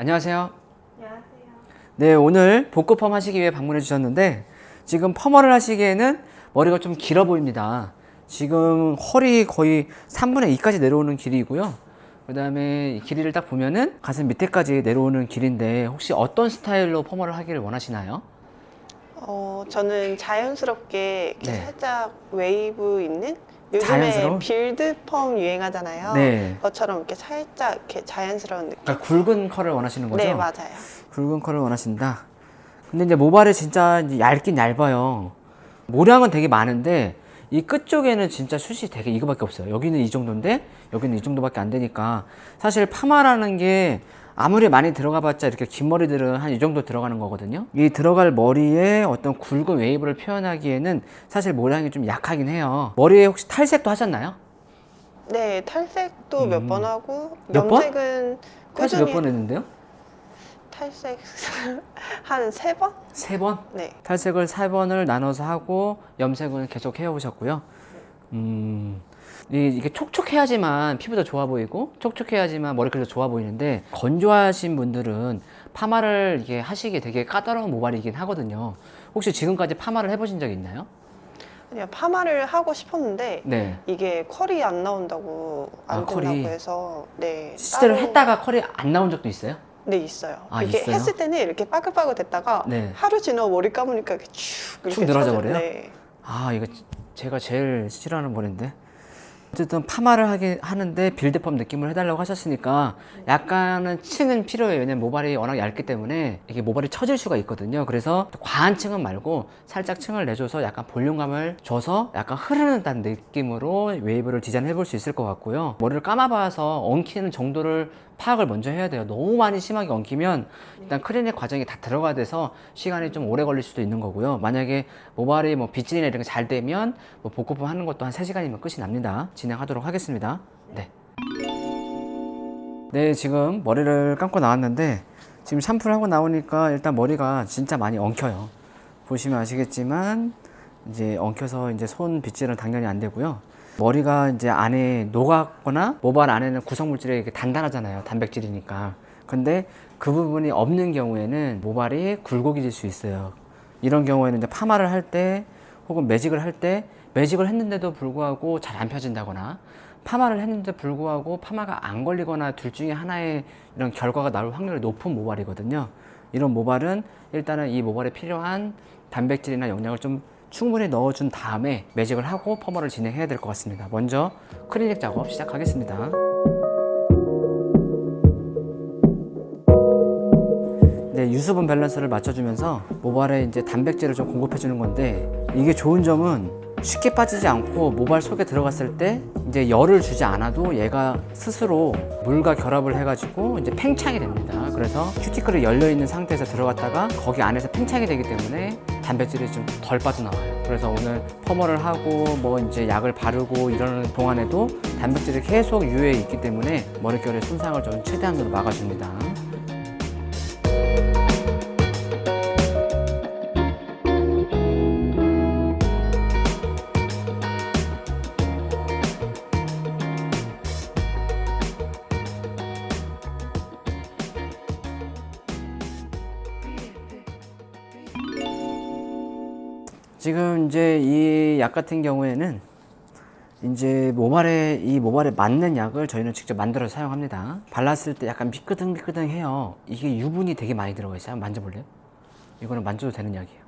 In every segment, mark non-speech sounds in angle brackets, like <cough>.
안녕하세요. 안녕하세요. 네, 오늘 복구펌 하시기 위해 방문해 주셨는데 지금 펌을 하시기에는 머리가 좀 길어 보입니다. 지금 허리 거의 3분의 2까지 내려오는 길이고요. 그 다음에 길이를 딱 보면은 가슴 밑에까지 내려오는 길인데 혹시 어떤 스타일로 펌을 하기를 원하시나요? 어, 저는 자연스럽게 이렇게 네. 살짝 웨이브 있는 요즘에 자연스러운? 빌드 펌 유행하잖아요. 네. 그것처럼 이렇게 살짝 이렇게 자연스러운 느낌. 그러니까 굵은 컬을 원하시는 거죠? 네, 맞아요. 굵은 컬을 원하신다. 근데 이제 모발이 진짜 이제 얇긴 얇아요. 모량은 되게 많은데 이 끝 쪽에는 진짜 숱이 되게 이거밖에 없어요. 여기는 이 정도인데 여기는 이 정도밖에 안 되니까 사실 파마라는 게 아무리 많이 들어가 봤자 이렇게 긴 머리들은 한 이 정도 들어가는 거거든요. 이 들어갈 머리에 어떤 굵은 웨이브를 표현하기에는 사실 모량이 좀 약하긴 해요. 머리에 혹시 탈색도 하셨나요? 네, 탈색도 몇 음. 번 하고 몇 번? 염색은 탈색 몇 번 했는데요? 탈색 <laughs> 한 세 번? 세 번? 네. 탈색을 세 번을 나눠서 하고 염색은 계속 해오셨고요. 음, 이- 이게 촉촉해야지만 피부도 좋아 보이고 촉촉해야지만 머리카락도 좋아 보이는데 건조하신 분들은 파마를 이게 하시기 되게 까다로운 모발이긴 하거든요. 혹시 지금까지 파마를 해보신 적 있나요? 그냥 파마를 하고 싶었는데 네. 이게 컬이 안 나온다고 안 아, 된다고 컬이. 해서 네. 실제로 따로- 했다가 컬이 안 나온 적도 있어요? 네 있어요. 아, 이게 있어요? 했을 때는 이렇게 빠글빠글 됐다가 네. 하루 지나고 머리 감으니까 이렇게 쭉 이렇게 축 늘어져. 버려요? 네. 아 이거 지- 제가 제일 싫어하는 머리인데 어쨌든 파마를 하게 하는데 빌드펌 느낌을 해달라고 하셨으니까 약간은 층은 필요해요. 왜냐면 모발이 워낙 얇기 때문에 이게 모발이 처질 수가 있거든요. 그래서 과한 층은 말고 살짝 층을 내줘서 약간 볼륨감을 줘서 약간 흐르는 듯한 느낌으로 웨이브를 디자인해 볼 수 있을 것 같고요. 머리를 감아봐서 엉키는 정도를 파악을 먼저 해야 돼요 너무 많이 심하게 엉키면 일단 크리닉 과정이 다 들어가야 돼서 시간이 좀 오래 걸릴 수도 있는 거고요. 만약에 모발이 뭐 빗질이나 이런 게 잘 되면 뭐 복구품 하는 것도 한 3시간이면 끝이 납니다. 진행하도록 하겠습니다. 네. 네, 지금 머리를 감고 나왔는데 지금 샴푸를 하고 나오니까 일단 머리가 진짜 많이 엉켜요. 보시면 아시겠지만 이제 엉켜서 이제 손 빗질은 당연히 안 되고요. 머리가 이제 안에 녹았거나 모발 안에는 구성물질이 단단하잖아요. 단백질이니까. 근데 그 부분이 없는 경우에는 모발이 굴곡이 질 수 있어요. 이런 경우에는 이제 파마를 할 때 혹은 매직을 할 때 매직을 했는데도 불구하고 잘 안 펴진다거나 파마를 했는데 불구하고 파마가 안 걸리거나 둘 중에 하나의 이런 결과가 나올 확률이 높은 모발이거든요. 이런 모발은 일단은 이 모발에 필요한 단백질이나 영양을 좀 충분히 넣어준 다음에 매직을 하고 펌어를 진행해야 될 것 같습니다. 먼저 클리닉 작업 시작하겠습니다. 네, 유수분 밸런스를 맞춰주면서 모발에 이제 단백질을 좀 공급해주는 건데 이게 좋은 점은 쉽게 빠지지 않고 모발 속에 들어갔을 때 이제 열을 주지 않아도 얘가 스스로 물과 결합을 해가지고 이제 팽창이 됩니다. 그래서 큐티클이 열려 있는 상태에서 들어갔다가 거기 안에서 팽창이 되기 때문에 단백질이 좀 덜 빠져나와요. 그래서 오늘 펌어를 하고 뭐 이제 약을 바르고 이러는 동안에도 단백질이 계속 유해에 있기 때문에 머릿결의 손상을 좀 최대한으로 막아줍니다. 지금 이제 이 약 같은 경우에는 이제 모발에 이 모발에 맞는 약을 저희는 직접 만들어서 사용합니다. 발랐을 때 약간 미끄덩미끄덩해요. 이게 유분이 되게 많이 들어가 있어요. 만져볼래요? 이거는 만져도 되는 약이에요.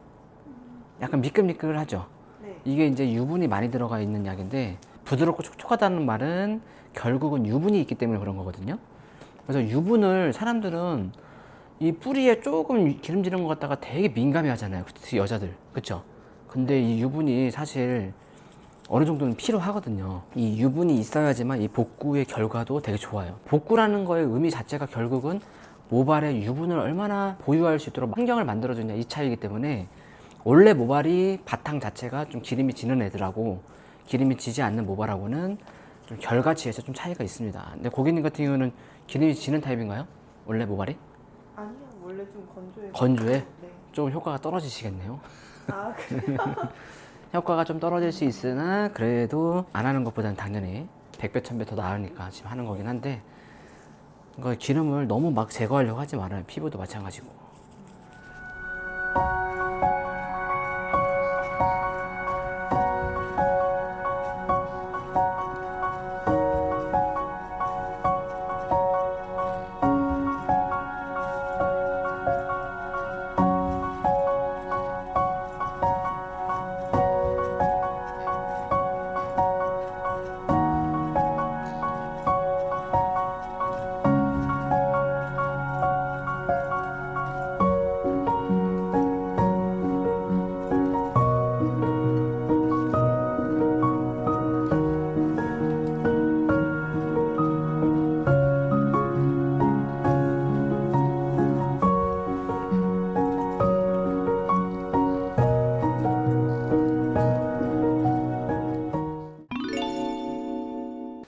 약간 미끌미끌하죠. 네. 이게 이제 유분이 많이 들어가 있는 약인데 부드럽고 촉촉하다는 말은 결국은 유분이 있기 때문에 그런 거거든요. 그래서 유분을 사람들은 이 뿌리에 조금 기름지는 것 같다가 되게 민감해 하잖아요. 특히 여자들. 그쵸? 근데 이 유분이 사실 어느 정도는 필요하거든요. 이 유분이 있어야지만 이 복구의 결과도 되게 좋아요. 복구라는 거의 의미 자체가 결국은 모발에 유분을 얼마나 보유할 수 있도록 환경을 만들어주냐 이 차이기 때문에 원래 모발이 바탕 자체가 좀 기름이 지는 애들하고 기름이 지지 않는 모발하고는 좀 결과치에서 좀 차이가 있습니다. 근데 고객님 같은 경우는 기름이 지는 타입인가요? 원래 모발이? 아니요, 원래 좀 건조해. 건조해? 네. 좀 효과가 떨어지시겠네요. 아, <laughs> 효과가 좀 떨어질 수 있으나 그래도 안 하는 것보다는 당연히 100배 1000배 더 나으니까 지금 하는 거긴 한데 그러니까 기름을 너무 막 제거하려고 하지 말아요. 피부도 마찬가지고.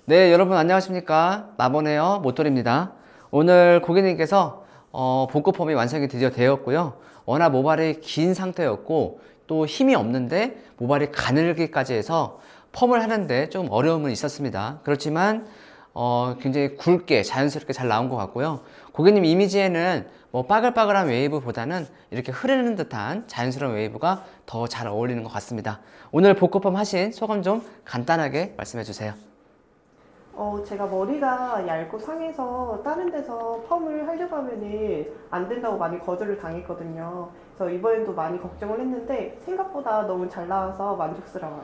네, 여러분 안녕하십니까? 마보네어 모tor입니다. 오늘 고객님께서 어, 복구펌이 완성이 드디어 되었고요. 워낙 모발이 긴 상태였고 또 힘이 없는데 모발이 가늘기까지 해서 펌을 하는데 좀 어려움은 있었습니다. 그렇지만 어, 굉장히 굵게 자연스럽게 잘 나온 것 같고요. 고객님 이미지에는 뭐 빠글빠글한 웨이브보다는 이렇게 흐르는 듯한 자연스러운 웨이브가 더 잘 어울리는 것 같습니다. 오늘 복구펌 하신 소감 좀 간단하게 말씀해 주세요. 어, 제가 머리가 얇고 상해서 다른 데서 펌을 하려고 하면은 안 된다고 많이 거절을 당했거든요. 그래서 이번에도 많이 걱정을 했는데 생각보다 너무 잘 나와서 만족스러워요.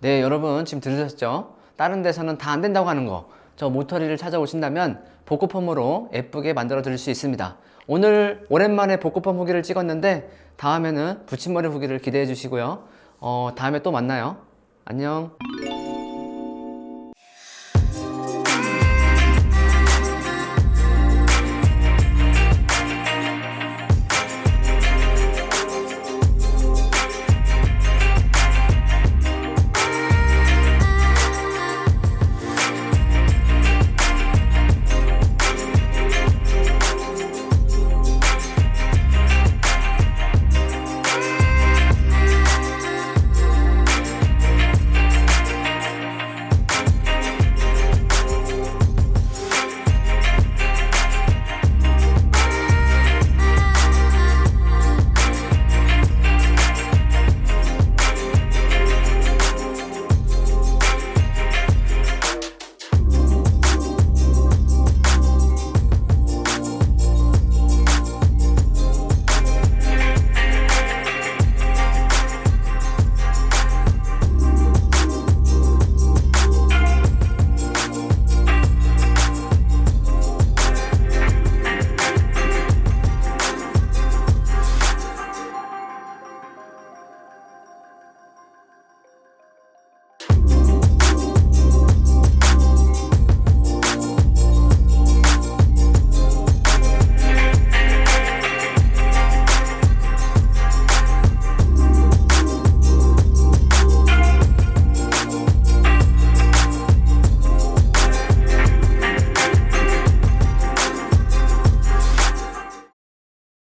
네, 여러분 지금 들으셨죠? 다른 데서는 다 안 된다고 하는 거. 저 모터리를 찾아오신다면 복구펌으로 예쁘게 만들어 드릴 수 있습니다. 오늘 오랜만에 복구펌 후기를 찍었는데 다음에는 붙임머리 후기를 기대해 주시고요. 어, 다음에 또 만나요. 안녕.